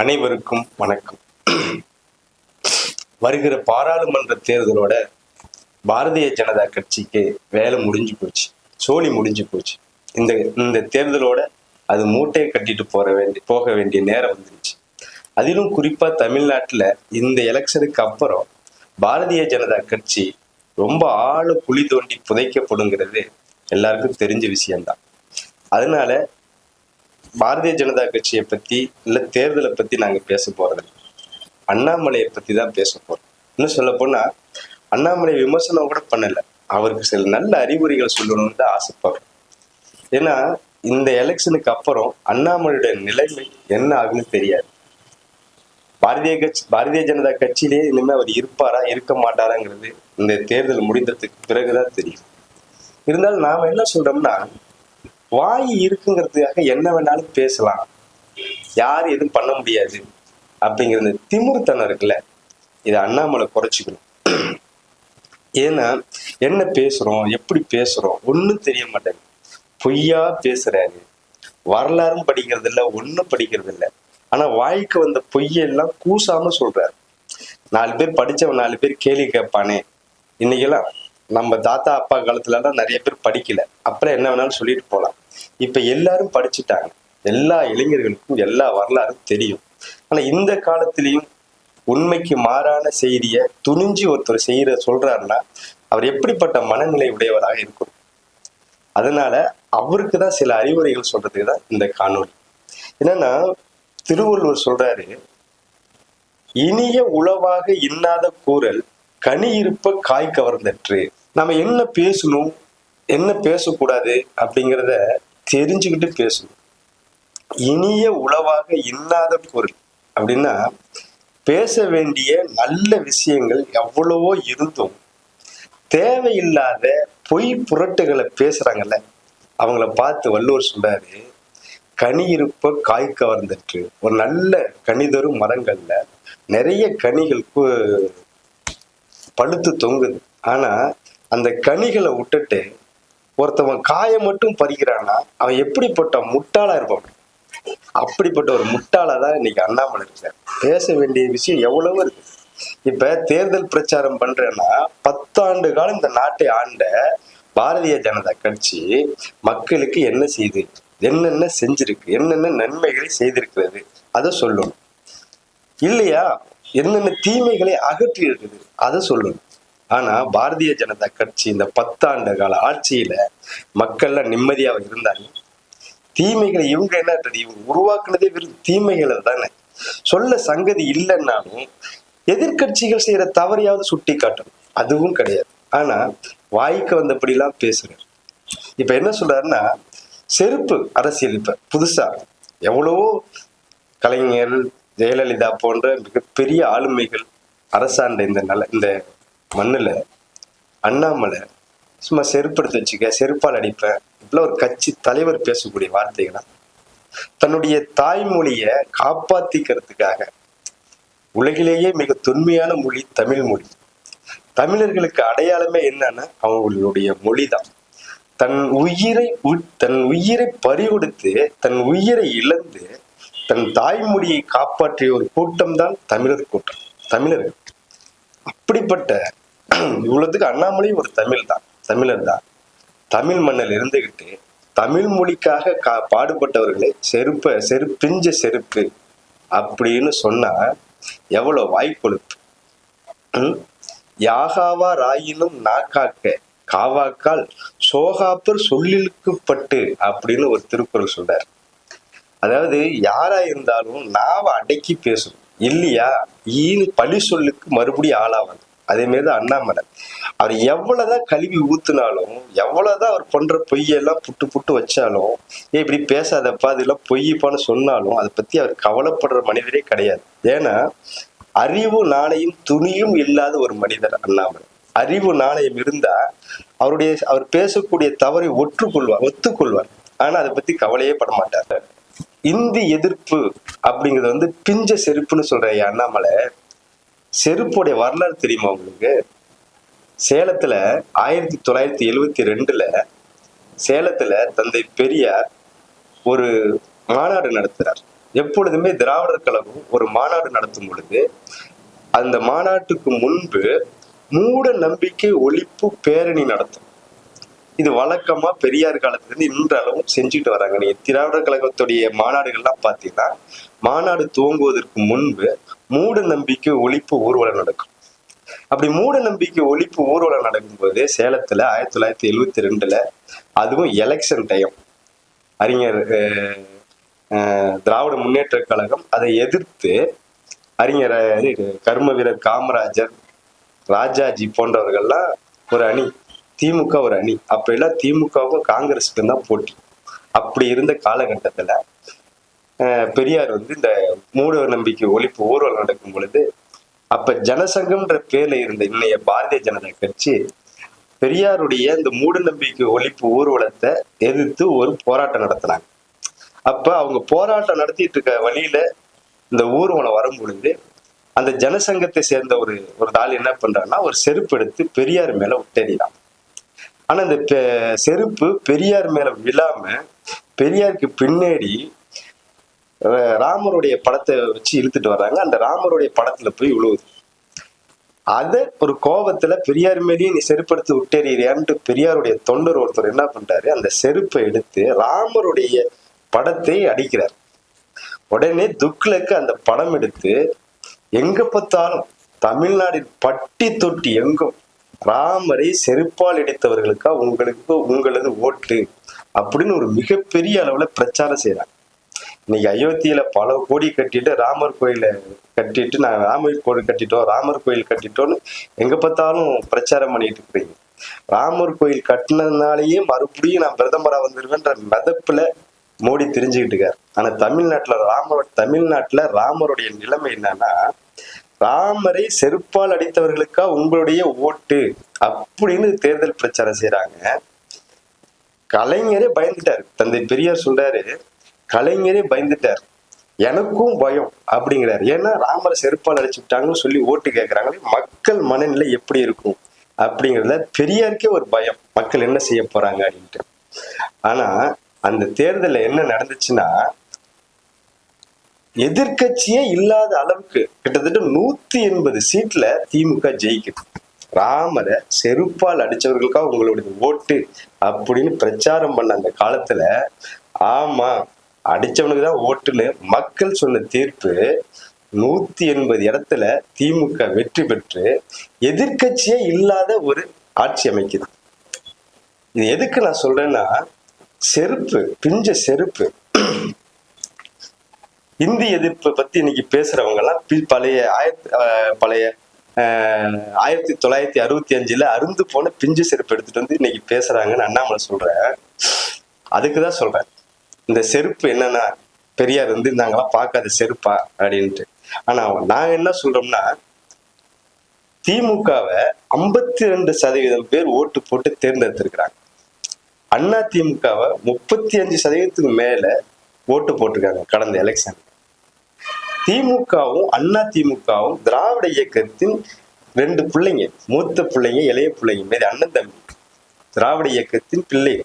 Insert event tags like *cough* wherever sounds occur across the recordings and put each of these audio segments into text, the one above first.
அனைவருக்கும் வணக்கம். வருகிற பாராளுமன்ற தேர்தலோட பாரதிய ஜனதா கட்சிக்கு வேலை முடிஞ்சு போச்சு. சோழி முடிஞ்சு போச்சு. இந்த இந்த தேர்தலோட அது மூட்டையை கட்டிட்டு போற வேண்டிய போக வேண்டிய நேரம் வந்துருச்சு. அதிலும் குறிப்பா தமிழ்நாட்டுல இந்த எலெக்ஷனுக்கு அப்புறம் பாரதிய ஜனதா கட்சி ரொம்ப ஆழ குழி தோண்டி புதைக்கப்படுங்கிறது எல்லாருக்கும் தெரிஞ்ச விஷயம்தான். அதனால பாரதிய ஜனதா கட்சியை பத்தி இல்ல தேர்தலை பத்தி நாங்க பேச போறது அண்ணாமலையை பத்தி தான் பேச போறோம். இன்னும் சொல்ல போனா அண்ணாமலை விமர்சனம் கூட பண்ணல. அவருக்கு சில நல்ல அறிகுறிகள் சொல்லணும்னு தான் ஆசைப்படுறோம். ஏன்னா இந்த எலெக்ஷனுக்கு அப்புறம் அண்ணாமலையோட நிலைமை என்ன ஆகுன்னு தெரியாது. பாரதிய கட்சி பாரதிய ஜனதா கட்சியிலே இனிமே அவர் இருப்பாரா இருக்க மாட்டாராங்கிறது இந்த தேர்தல் முடிந்ததுக்கு பிறகுதான் தெரியும். இருந்தாலும் நாம என்ன சொல்றோம்னா வாய் இருக்குங்கிறதுக்காக என்ன வேணாலும் பேசலாம். யார் எதுவும் பண்ண முடியாது. அப்படிங்கிற இந்த திமிர்த்தனம் இருக்குல்ல இதை அண்ணாமலை குறைச்சிக்கணும். ஏன்னா என்ன பேசுறோம் எப்படி பேசுறோம் ஒன்றும் தெரிய மாட்டேங்குது. பொய்யா பேசுறாரு. வரலாறும் படிக்கிறது இல்லை ஒன்றும் படிக்கிறது இல்லை ஆனா வாய்க்கு வந்த பொய்யெல்லாம் கூசாம சொல்றாரு. நாலு பேர் படிச்சவன் நாலு பேர் கேள்வி கேட்பானே. இன்னைக்கெல்லாம் நம்ம தாத்தா அப்பா காலத்துல எல்லாம் நிறைய பேர் படிக்கல. அப்புறம் என்ன வேணாலும் சொல்லிட்டு போலாம். இப்ப எல்லாரும் படிச்சுட்டாங்க. எல்லா இளைஞர்களுக்கும் எல்லா வரலாறும் தெரியும். ஆனா இந்த காலத்திலையும் உண்மைக்கு மாறான செய்திய துணிஞ்சு ஒருத்தர் செய்யற சொல்றாருன்னா அவர் எப்படிப்பட்ட மனநிலை உடையவராக இருக்கும்? அதனால அவருக்கு தான் சில அறிவுரைகள் சொல்றதுக்கு தான் இந்த காணொளி. என்னன்னா திருவள்ளுவர் சொல்றாரு இனிய உளவாக இன்னாத கூறல் கனி இருப்ப காய் கவர்ந்தற்று. நம்ம என்ன பேசணும்? என்ன பேசக்கூடாது? அப்படிங்கிறத தெரிஞ்சுக்கிட்டு பேசணும். இனிய உளவாக இன்னாத பொருள் அப்படின்னா பேச வேண்டிய நல்ல விஷயங்கள் எவ்வளவோ இருந்தும் தேவையில்லாத பொய் புரட்டுகளை பேசுறாங்கல்ல அவங்கள பார்த்து வள்ளுவர் சொல்றாரு கனி இருப்ப காய் கவர்ந்துட்டு ஒரு நல்ல கனி தரும் மரங்கள்ல நிறைய கனிகள் பழுத்து தொங்குது. ஆனா அந்த கனிகளை விட்டுட்டு ஒருத்தவன் காயை மட்டும் பறிக்கிறான்னா அவன் எப்படிப்பட்ட முட்டாளா இருப்பான்? அப்படிப்பட்ட ஒரு முட்டாளா தான் இன்னைக்கு அண்ணாமலை இருக்கார். பேச வேண்டிய விஷயம் எவ்வளவு இருக்கு. இப்ப தேர்தல் பிரச்சாரம் பண்றேன்னா பத்தாண்டு காலம் இந்த நாட்டை ஆண்ட பாரதிய ஜனதா கட்சி மக்களுக்கு என்ன செய்து என்னென்ன செஞ்சிருக்கு என்னென்ன நன்மைகளை செய்திருக்கிறது அதை சொல்லணும். இல்லையா? என்னென்ன தீமைகளை அகற்றி இருக்குது அதை சொல்லணும். ஆனா பாரதிய ஜனதா கட்சி இந்த பத்தாண்டு கால ஆட்சியில மக்கள்லாம் நிம்மதியா இருந்தாங்க. தீமைகளை இவங்க என்ன இவங்க உருவாக்குனதே வெறும் தீமைகளை தானே. சொல்ல சங்கதி இல்லைன்னாலும் எதிர்க்கட்சிகள் செய்யற தவறையாவது சுட்டி காட்டணும் அதுவும் கிடையாது. ஆனா வாய்க்கு வந்தபடிலாம் பேசுறாரு. இப்ப என்ன சொல்றாருன்னா செருப்பு அரசியல் இப்ப புதுசா. எவ்வளவோ கலைஞர் ஜெயலலிதா போன்ற மிகப்பெரிய ஆளுமைகள் அரசாண்ட இந்த நல இந்த மண்ணுல அண்ணாமலை சும்மா செருப்படுத்து வச்சுக்க செருப்பால் அடிப்பேன். இப்பெல்லாம் ஒரு கட்சி தலைவர் பேசக்கூடிய வார்த்தைகளா? தன்னுடைய தாய்மொழியை காப்பாத்திக்கிறதுக்காக உலகிலேயே மிக தொன்மையான மொழி தமிழ் மொழி. தமிழர்களுக்கு அடையாளமே என்னன்னா அவங்களுடைய மொழிதான். தன் உயிரை தன் உயிரை பறிகொடுத்து தன் உயிரை இழந்து தன் தாய்மொழியை காப்பாற்றிய ஒரு கூட்டம் தான் தமிழர் கூட்டம். தமிழர்கள். அப்படிப்பட்ட *clears throat* இவ்வளவுக்கு அண்ணாமலையும் ஒரு தமிழ் தான் தமிழர் தான். தமிழ் மண்ணில் இருந்துகிட்டு தமிழ் மொழிக்காக கா பாடுபட்டவர்களை செருப்ப செரு பிஞ்ச செருப்பு அப்படின்னு சொன்னா எவ்வளோ வாய்ப்பொழுப்பு யாகாவா ராயினும் நாக்காக்க காவாக்கால் சோகாப்பர் சொல்லிழுக்குப்பட்டு அப்படின்னு ஒரு திருக்குறள் சொல்றார். அதாவது யாரா இருந்தாலும் நாவை அடக்கி பேசணும். இல்லையா? ஈனு பழி சொல்லுக்கு மறுபடியும் ஆளாவது அதே மாதிரி தான் அண்ணாமலை. அவர் எவ்வளவுதான் கழுவி ஊத்துனாலும் எவ்வளவுதான் அவர் பண்ற பொய்யெல்லாம் புட்டு புட்டு வச்சாலும் ஏன் இப்படி பேசாதப்பா அதெல்லாம் பொய்யப்பான்னு சொன்னாலும் அதை பத்தி அவர் கவலைப்படுற மனிதரே கிடையாது. ஏன்னா அறிவு நாணயம் துணியும் இல்லாத ஒரு மனிதர் அண்ணாமலை. அறிவு நாணயம் இருந்தா அவருடைய அவர் பேசக்கூடிய தவறை ஒற்றுக்கொள்வார் ஒத்துக்கொள்வார். ஆனா அதை பத்தி கவலையே பட மாட்டார். இந்தி எதிர்ப்பு அப்படிங்கிறது வந்து பிஞ்ச செருப்புன்னு சொல்ற அண்ணாமலை செருப்புடைய வரலாறு தெரியுமா உங்களுக்கு? சேலத்துல ஆயிரத்தி தொள்ளாயிரத்தி எழுவத்தி ரெண்டுல சேலத்துல தந்தை பெரியார் ஒரு மாநாடு நடத்துறார். எப்பொழுதுமே திராவிடர் கழகம் ஒரு மாநாடு நடத்தும் பொழுது அந்த மாநாட்டுக்கு முன்பு மூட நம்பிக்கை ஒழிப்பு பேரணி நடத்தும். இது வழக்கமா பெரியார் காலத்துல இருந்து இன்றளவும் செஞ்சுட்டு வராங்க. நீங்க திராவிடர் கழகத்துடைய மாநாடுகள்லாம் பார்த்தீங்கன்னா மாநாடு துவங்குவதற்கு முன்பு மூட நம்பிக்கை ஒழிப்பு ஊர்வலம் நடக்கும். அப்படி மூட நம்பிக்கை ஒழிப்பு ஊர்வலம் நடக்கும்போது சேலத்துல ஆயிரத்தி தொள்ளாயிரத்தி எழுவத்தி ரெண்டுல அதுவும் எலெக்ஷன் டைம் அறிஞர் திராவிட முன்னேற்ற கழகம் அதை எதிர்த்து அறிஞர் கர்ம வீரர் காமராஜர் ராஜாஜி போன்றவர்கள்லாம் ஒரு அணி திமுக ஒரு அணி. அப்ப எல்லாம் திமுகவும் காங்கிரஸுக்கும் தான் போட்டி. அப்படி இருந்த காலகட்டத்துல பெரியார் வந்து இந்த மூட நம்பிக்கை ஒழிப்பு ஊர்வலம் நடக்கும் பொழுது அப்ப ஜனசங்கம்ன்ற பேர்ல இருந்த இன்னைய பாரதிய ஜனதா கட்சி பெரியாருடைய இந்த மூட நம்பிக்கை ஒழிப்பு ஊர்வலத்தை எதிர்த்து ஒரு போராட்டம் நடத்தினாங்க. அப்ப அவங்க போராட்டம் நடத்திட்டு இருக்க வழியில இந்த ஊர்வலம் வரும் பொழுது அந்த ஜனசங்கத்தை சேர்ந்த ஒரு ஒரு ஆள் என்ன பண்றான்னா ஒரு செருப்பு எடுத்து பெரியார் மேல விட்டெறிறான் ஆனா அந்த பெ- செருப்பு பெரியார் மேல விழாம பெரியாருக்கு பின்னாடி ராமருடைய படத்தை வச்சு இழுத்துட்டு வர்றாங்க. அந்த ராமருடைய படத்துல போய் விழுவுது அத ஒரு கோபத்துல பெரியார் மேலேயே நீ செருப்படுத்தி விட்டேறியான்ட்டு பெரியாருடைய தொண்டர் ஒருத்தர் என்ன பண்றாரு? அந்த செருப்பை எடுத்து ராமருடைய படத்தை அடிக்கிறார். உடனே துக்ளக்கு அந்த படம் எடுத்து எங்க பார்த்தாலும் தமிழ்நாட்டின் பட்டி தொட்டி எங்கும் ராமரை செருப்பால் இடித்தவர்களுக்கா உங்களுக்கு உங்களது ஓட்டு? அப்படின்னு ஒரு மிகப்பெரிய அளவுல பிரச்சாரம் செய்யறாங்க இன்னைக்கு அயோத்தியில பல கோடி கட்டிட்டு ராமர் கோயில கட்டிட்டு நான் ராமர் கோயில் கட்டிட்டோம் ராமர் கோயில் கட்டிட்டோம்னு எங்க பார்த்தாலும் பிரச்சாரம் பண்ணிட்டு இருக்கிறீங்க. ராமர் கோயில் கட்டினதுனாலயே மறுபடியும் நான் பிரதமரா வந்துருவேன்ற மிதப்புல மோடி தெரிஞ்சுக்கிட்டு இருக்காரு. ஆனா தமிழ்நாட்டுல ராமர் தமிழ்நாட்டுல ராமருடைய நிலைமை என்னன்னா ராமரை செருப்பால் அடித்தவர்களுக்கா உங்களுடைய ஓட்டு அப்படின்னு தேர்தல் பிரச்சாரம் செய்யறாங்க கலைஞரே பயந்துட்டாரு. தந்தை பெரியார் சொல்றாரு கலைஞரே பயந்துட்டார். எனக்கும் பயம் அப்படிங்கிறாரு. ஏன்னா ராமரை செருப்பால் அடிச்சுட்டாங்கன்னு சொல்லி ஓட்டு கேட்கறாங்களே மக்கள் மனநிலை எப்படி இருக்கும் அப்படிங்கிறத பெரியாருக்கே ஒரு பயம். மக்கள் என்ன செய்ய போறாங்க அப்படின்ட்டு. ஆனா அந்த தேர்தல்ல என்ன நடந்துச்சுன்னா எதிர்க்கட்சியே இல்லாத அளவுக்கு கிட்டத்தட்ட நூத்தி எண்பது சீட்ல திமுக ஜெயிக்குது. ராமரை செருப்பால் அடிச்சவர்களுக்காக உங்களுடைய ஓட்டு அப்படின்னு பிரச்சாரம் பண்ண அந்த காலத்துல ஆமா அடிச்சவனுக்கு தான் ஓட்டுன்னு மக்கள் சொன்ன தீர்ப்பு நூத்தி எண்பது இடத்துல திமுக வெற்றி பெற்று எதிர்க்கட்சியே இல்லாத ஒரு ஆட்சி அமைக்குது. இது எதுக்கு நான் சொல்றேன்னா செருப்பு பிஞ்ச செருப்பு. இந்தி எதிர்ப்பை பத்தி இன்னைக்கு பேசுறவங்க எல்லாம் பி- பழைய ஆயிரத்தி ஆஹ் பழைய ஆஹ் ஆயிரத்தி தொள்ளாயிரத்தி அறுபத்தி அஞ்சுல அருந்து போன பிஞ்சு செருப்பு எடுத்துட்டு வந்து இன்னைக்கு பேசுறாங்கன்னு அண்ணாமலை சொல்றேன். அதுக்குதான் சொல்றேன். இந்த செருப்பு என்னன்னா பெரியார் வந்து நாங்களாம் பார்க்காத செருப்பா? அப்படின்ட்டு. ஆனா நாங்க என்ன சொல்றோம்னா திமுகவை ஐம்பத்தி ரெண்டு சதவீதம் பேர் ஓட்டு போட்டு தேர்ந்தெடுத்திருக்கிறாங்க. அண்ணா திமுகவை முப்பத்தி அஞ்சு சதவீதத்துக்கு மேல ஓட்டு போட்டிருக்காங்க கடந்த எலெக்ஷன் திமுகவும் அண்ணா திமுகவும் திராவிட இயக்கத்தின் ரெண்டு பிள்ளைங்க மூத்த பிள்ளைங்க இளைய பிள்ளைங்க மாரி அண்ணன் தம்பி. திராவிட இயக்கத்தின் பிள்ளைங்க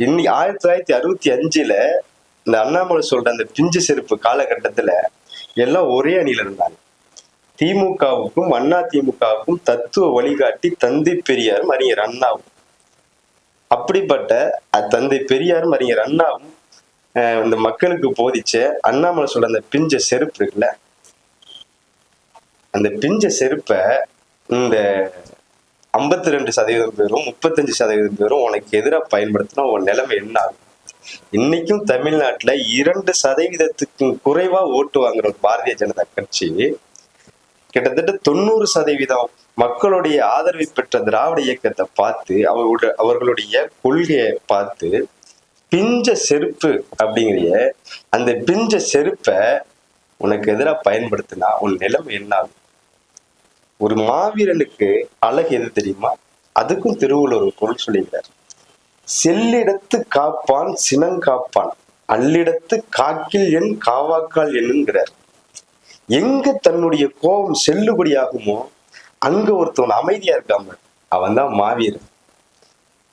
இன்னைக்கு ஆயிரத்தி தொள்ளாயிரத்தி அறுபத்தி அஞ்சுல இந்த அண்ணாமலை சொல்ற அந்த பிஞ்சு செருப்பு காலகட்டத்துல எல்லாம் ஒரே அணியில இருந்தாங்க. திமுகவுக்கும் அண்ணா திமுகவுக்கும் தத்துவ வழிகாட்டி தந்தை பெரியாரும் அறிஞர் அண்ணாவும். அப்படிப்பட்ட தந்தை பெரியாரும் அறிஞர் அண்ணாவும் அஹ், இந்த மக்களுக்கு போதிச்ச அண்ணாமலை சொல்ற அந்த பிஞ்ச செருப்பு இருக்குல்ல? அந்த பிஞ்ச செருப்பை இந்த ஐம்பத்தி ரெண்டு சதவீதம் பேரும் முப்பத்தஞ்சு சதவீதம் பேரும் உனக்கு எதிராக பயன்படுத்தினா உன் நிலைமை என்ன ஆகும்? இன்னைக்கும் தமிழ்நாட்டுல இரண்டு சதவீதத்துக்கும் குறைவா ஓட்டு வாங்குற பாரதிய ஜனதா கட்சி கிட்டத்தட்ட தொண்ணூறு சதவீதம் மக்களுடைய ஆதரவை பெற்ற திராவிட இயக்கத்தை பார்த்து அவர்களுடைய அவர்களுடைய கொள்கையை பார்த்து பிஞ்ச செருப்பு அப்படிங்கிற அந்த பிஞ்ச செருப்பை உனக்கு எதிராக பயன்படுத்தினா உன் நிலைமை என்ன ஆகும்? ஒரு மாவீரனுக்கு அழகு எது தெரியுமா? அதுக்கும் திருவள்ளுவர் ஒரு பொருள் சொல்லுகிறார் செல்லிடத்து காப்பான் சினங்காப்பான் அல்லிடத்து காக்கில் என் காவாக்கால் என்னுங்கிறார். எங்க தன்னுடைய கோபம் செல்லுபடியாகுமோ அங்க ஒருத்தவன் அமைதியா இருக்காம அவன் தான் மாவீரன்.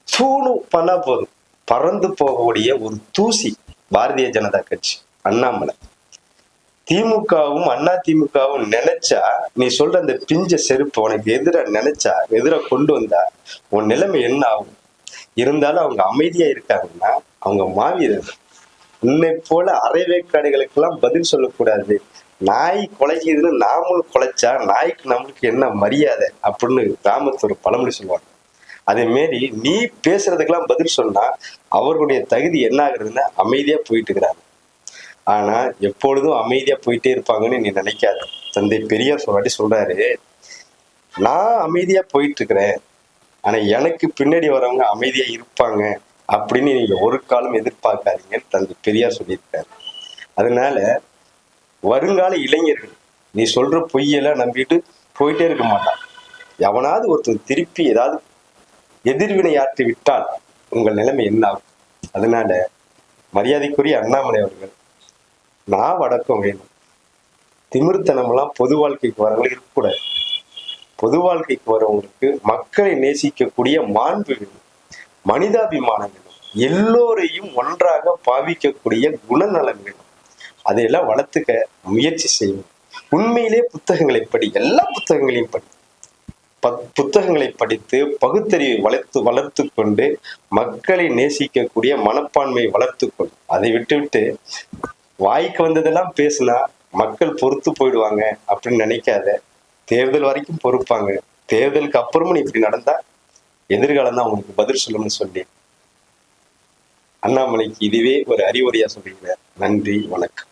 தூணு பண்ணா போதும். பறந்து போகக்கூடிய ஒரு தூசி பாரதிய ஜனதா கட்சி அண்ணாமலை. திமுகவும் அண்ணா திமுகவும் நினைச்சா நீ சொல்ற அந்த பிஞ்ச செருப்பு உனக்கு எதிரா நினைச்சா எதிரா கொண்டு வந்தா உன் நிலைமை என்ன ஆகும்? இருந்தாலும் அவங்க அமைதியா இருக்காங்கன்னா அவங்க மாவீரர்கள் உன்னை போல அரைவேக்காடுகளுக்கெல்லாம் பதில் சொல்லக்கூடாது. நாய் குலைக்குதுன்னு நாமளும் குலைச்சா நாய்க்கு நம்மளுக்கு என்ன மரியாதை அப்படின்னு கிராமத்துல ஒரு பழமொழி சொல்லுவாங்க. அதே மாரி நீ பேசுறதுக்கெல்லாம் பதில் சொன்னா அவர்களுடைய தகுதி என்ன ஆகுறதுன்னு அமைதியா போயிட்டு இருக்கிறாங்க. ஆனா எப்பொழுதும் அமைதியா போயிட்டே இருப்பாங்கன்னு நீ நினைக்காது. தந்தை பெரியார் சொல்லாட்டி சொல்றாரு நான் அமைதியா போயிட்டு இருக்கிறேன் ஆனா எனக்கு பின்னாடி வரவங்க அமைதியா இருப்பாங்க அப்படின்னு நீங்க ஒரு காலம் எதிர்பார்க்காதீங்கன்னு தந்தை பெரியார் சொல்லியிருக்காரு. அதனால வருங்கால இளைஞர்கள் நீ சொல்ற பொய்யெல்லாம் நம்பிட்டு போயிட்டே இருக்க மாட்டான். எவனாவது ஒருத்தர் திருப்பி ஏதாவது எதிர்வினை ஆற்றி விட்டால் உங்கள் நிலைமை என்ன ஆகும்? அதனால மரியாதைக்குரிய அண்ணாமலை அவர்கள் நான் வடக்கம் வேணும். திமிர்த்தனம்லாம் பொது வாழ்க்கைக்கு வரவங்களுக்கு இருக்கக்கூடாது. பொது வாழ்க்கைக்கு வரவங்களுக்கு மக்களை நேசிக்கக்கூடிய மாண்பு வேணும். மனிதாபிமானம் வேணும். எல்லோரையும் ஒன்றாக பாவிக்கக்கூடிய குணநலன் வேணும். அதையெல்லாம் வளர்த்துக்க முயற்சி செய்யணும். உண்மையிலே புத்தகங்களை படி எல்லா புத்தகங்களையும் படி. புத்தகங்களை படித்து பகுத்தறிவை வளர்த்து வளர்த்து கொண்டு மக்களை நேசிக்கக்கூடிய மனப்பான்மையை வளர்த்து கொண்டு அதை விட்டுவிட்டு வாய்க்கு வந்ததெல்லாம் பேசினா மக்கள் பொறுத்து போயிடுவாங்க அப்படின்னு நினைக்காத. தேர்தல் வரைக்கும் பொறுப்பாங்க. தேர்தலுக்கு அப்புறமும் நீ இப்படி நடந்தா எதிர்காலம் தான் உங்களுக்கு பதில் சொல்லும்னு சொல்லி அண்ணாமலைக்கு இதுவே ஒரு அறிவுரையா சொல்றீங்க. நன்றி வணக்கம்.